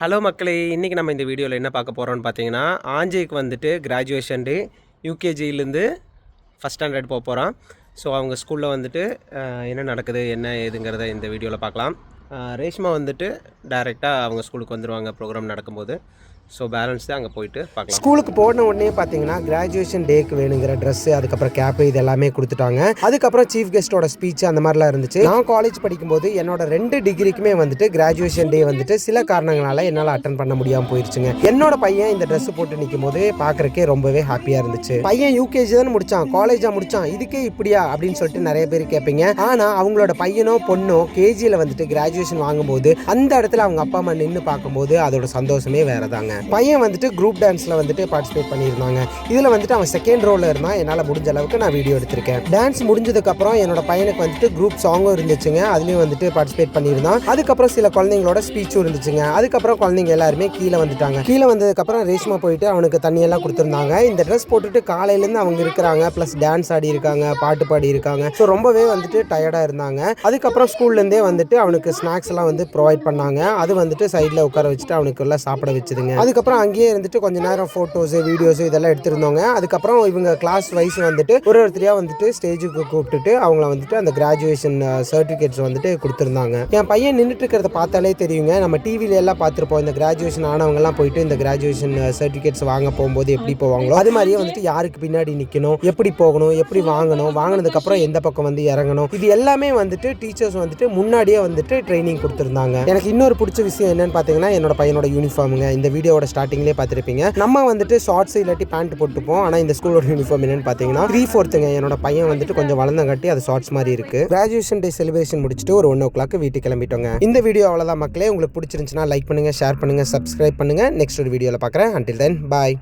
Hello மக்களே இன்றைக்கி நம்ம இந்த வீடியோவில் என்ன பார்க்க போகிறோம்னு பார்த்தீங்கன்னா ஆஞ்சேக்கு வந்துட்டு கிராஜுவேஷன் டே யூகேஜியிலேருந்து ஃபஸ்ட் ஸ்டாண்டர்ட் போக போகிறான் ஸோ அவங்க ஸ்கூலில் வந்துட்டு என்ன நடக்குது என்ன ஏதுங்கிறத இந்த வீடியோவில் பார்க்கலாம். ரேஷ்மா வந்துட்டு டைரெக்டாக அவங்க ஸ்கூலுக்கு வந்துடுவாங்க ப்ரோக்ராம் நடக்கும்போது. ஸோ பேலன்ஸ் தான் அங்கே போயிட்டு பார்க்கலாம். ஸ்கூலுக்கு போன உடனே பார்த்தீங்கன்னா கிராஜுவேஷன் டேக்கு வேணுங்கிற ட்ரெஸ் அதுக்கப்புறம் கேப்பு இது எல்லாமே கொடுத்துட்டாங்க. அதுக்கப்புறம் சீஃப் கெஸ்ட்டோட ஸ்பீச் அந்த மாதிரிலாம் இருந்துச்சு. நான் காலேஜ் படிக்கும்போது என்னோட ரெண்டு டிகிரிக்குமே வந்துட்டு கிராஜுவேஷன் டே வந்துட்டு சில காரணங்களால என்னால் அட்டன் பண்ண முடியாமல் போயிருச்சுங்க. என்னோட பையன் இந்த ட்ரெஸ் போட்டு நிற்கும் போது பார்க்கறக்கே ரொம்பவே ஹாப்பியாக இருந்துச்சு. பையன் யூகேஜி தான் முடிச்சான் காலேஜாக முடிச்சான் இதுக்கே இப்படியா அப்படின்னு சொல்லிட்டு நிறைய பேர் கேட்பீங்க ஆனால் அவங்களோட பையனோ பொண்ணோ கேஜியில் வந்துட்டு கிராஜுவேஷன் வாங்கும்போது அந்த இடத்துல அவங்க அப்பா அம்மா நின்று பார்க்கும்போது அதோட சந்தோஷமே வேற தாங்க பையன் வந்துட்டு குரூப் டான்ஸில் வந்துட்டு பார்ட்டிசிபேட் பண்ணியிருந்தாங்க. இதில் வந்துட்டு அவன் செகண்ட் ரோவில் இருந்தான். என்னால் முடிஞ்ச அளவுக்கு நான் வீடியோ எடுத்திருக்கேன். டான்ஸ் முடிஞ்சதுக்கப்புறம் என்னோட பையனுக்கு வந்துட்டு குரூப் சாங்கும் இருந்துச்சுங்க. அதுலேயும் வந்துட்டு பார்ட்டிசிபேட் பண்ணியிருந்தான். அதுக்கப்புறம் சில குழந்தைங்களோட ஸ்பீச்சும் இருந்துச்சுங்க. அதுக்கப்புறம் குழந்தைங்க எல்லாருமே கீழே வந்துட்டாங்க. கீழே வந்ததுக்கப்புறம் ரேஷ்மா போயிட்டு அவனுக்கு தண்ணியெல்லாம் கொடுத்துருந்தாங்க. இந்த ட்ரெஸ் போட்டுட்டு காலையிலேருந்து அவங்க இருக்கிறாங்க. ப்ளஸ் டான்ஸ் ஆடி இருக்காங்க பாட்டு பாடி இருக்காங்க. ஸோ ரொம்பவே வந்துட்டு டயர்டாக இருந்தாங்க. அதுக்கப்புறம் ஸ்கூல்லேருந்தே வந்துட்டு அவனுக்கு ஸ்நாக்ஸ் எல்லாம் வந்து ப்ரொவைட் பண்ணாங்க. அது வந்துட்டு சைடில் உட்கார வச்சுட்டு அவனுக்குள்ளே சாப்பிட வச்சுதுங்க அதுக்கப்புறம் அங்கேயே இருந்துட்டு கொஞ்ச நேரம் ஃபோட்டோஸு வீடியோஸு இதெல்லாம் எடுத்திருந்தோங்க அதுக்கப்புறம் இவங்க கிளாஸ் வைஸ் வந்துட்டு ஒரு ஒருத்தரையாக வந்துட்டு ஸ்டேஜுக்கு கூப்பிட்டுட்டு அவங்கள வந்துட்டு அந்த கிராஜுவேஷன் சர்டிஃபிகேட்ஸ் வந்துட்டு கொடுத்துருந்தாங்க. என் பையன் நின்றுட்டு இருக்கிறத பார்த்தாலே தெரியுங்க. நம்ம டிவியில எல்லாம் பார்த்துருப்போம். இந்த கிராஜுவேஷன் ஆனவங்கலாம் போயிட்டு இந்த கிராஜுவேஷன் சர்டிஃபிகேட்ஸ் வாங்க போகும்போது எப்படி போவாங்களோ அது மாதிரியே வந்துட்டு யாருக்கு பின்னாடி நிற்கணும் எப்படி போகணும் எப்படி வாங்கணும் வாங்கினதுக்கப்புறம் எந்த பக்கம் வந்து இறங்கணும் இது எல்லாமே வந்துட்டு டீச்சர்ஸ் வந்துட்டு முன்னாடியே வந்துட்டு ட்ரைனிங் கொடுத்துருந்தாங்க. எனக்கு இன்னொரு பிடிச்ச விஷயம் என்னன்னு பார்த்தீங்கன்னா என்னோட பையனோட யூனிஃபார்முங்க இந்த வீடியோவோட ஸ்டார்டிங்லேயே பார்த்துருப்பீங்க. நம்ம வந்துட்டு ஷார்ட்ஸ் இல்லாட்டி பேண்ட் போட்டுப்போம். ஆனால் இந்த ஸ்கூலோட யூனிஃபார்ம் என்னன்னு பார்த்தீங்கன்னா த்ரீ ஃபோர்த்துங்க என்னோட பையன் வந்துட்டு கொஞ்சம் வளர்ந்தங்காட்டி அது ஷார்ட்ஸ் மாதிரி இருக்கு. கிராஜுவேஷன் டே செலிப்ரேஷன் முடிச்சுட்டு ஒரு ஒன் ஓ கிளாக் வீட்டுக்கு கிளம்பிட்டோங்க. இந்த வீடியோ அவ்வளோதான் மக்களே. உங்களுக்கு பிடிச்சிருந்துச்சுன்னா லைக் பண்ணுங்க ஷேர் பண்ணுங்க சப்ஸ்கிரைப் பண்ணுங்க. நெக்ஸ்ட் ஒரு வீடியோவில் பார்க்குறேன் அண்டில் தென் பாய்